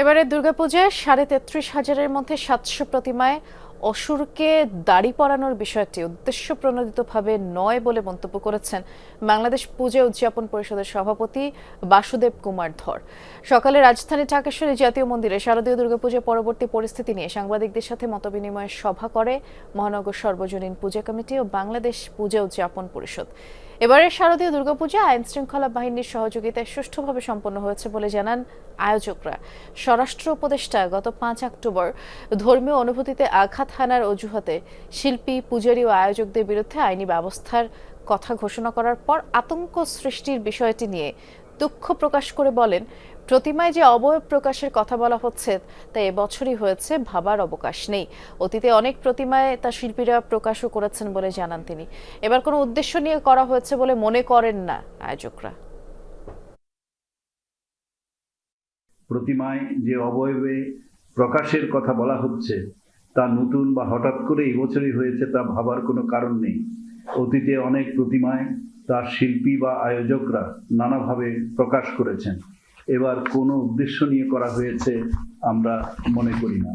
এবারে দুর্গাপূজায় সাড়ে তেত্রিশ হাজারের মধ্যে সাতশো প্রতিমায় অসুরকে দাড়ি পরানোর বিষয়টি উদ্দেশ্য প্রণোদিতভাবে নয় বলে মন্তব্য করেছেন বাংলাদেশ পূজা উদযাপন পরিষদের সভাপতি বাসুদেব কুমার ধর। সকালে রাজধানী ঢাকেশ্বরী জাতীয় মন্দিরে শারদীয় দুর্গাপূজা পরবর্তী পরিস্থিতি নিয়ে সাংবাদিকদের সাথে মতবিনিময়ের সভা করে মহানগর সর্বজনীন পূজা কমিটি ও বাংলাদেশ পূজা উদযাপন পরিষদ। এবারে শারদীয় দুর্গাপূজা আইন শৃঙ্খলা বাহিনীর সহযোগিতায় সুষ্ঠুভাবে সম্পন্ন হয়েছে বলে জানান আয়োজকরা। স্বরাষ্ট্র উপদেষ্টা গত পাঁচ অক্টোবর ধর্মীয় অনুভূতিতে আঘাত হানার অজুহাতে শিল্পী, পূজারী ও আয়োজকদের বিরুদ্ধে আইনি ব্যবস্থার কথা ঘোষণা করার পর আতঙ্ক সৃষ্টির বিষয়টি নিয়ে দুঃখ প্রকাশ করে বলেন, প্রতিমায় যে অবয়ব প্রকাশের কথা বলা হচ্ছে, তা এবছরই হয়েছে, ভাবার অবকাশ নেই। অতীতে অনেক প্রতিমায় তা শিল্পীরা প্রকাশও করেছেন বলে জানান তিনি। এবার কোনো উদ্দেশ্য নিয়ে করা হয়েছে বলে মনে করেন না আয়োজকরা। প্রতিমায় যে অবয়বে প্রকাশের কথা বলা হচ্ছে তা নতুন বা হঠাৎ করে এই বছরই হয়েছে তা ভাবার কোনো কারণ নেই। অতীতে অনেক প্রতিমায় তার শিল্পী বা আয়োজকরা নানাভাবে প্রকাশ করেছেন। এবার কোনো উদ্দেশ্য নিয়ে করা হয়েছে আমরা মনে করি না।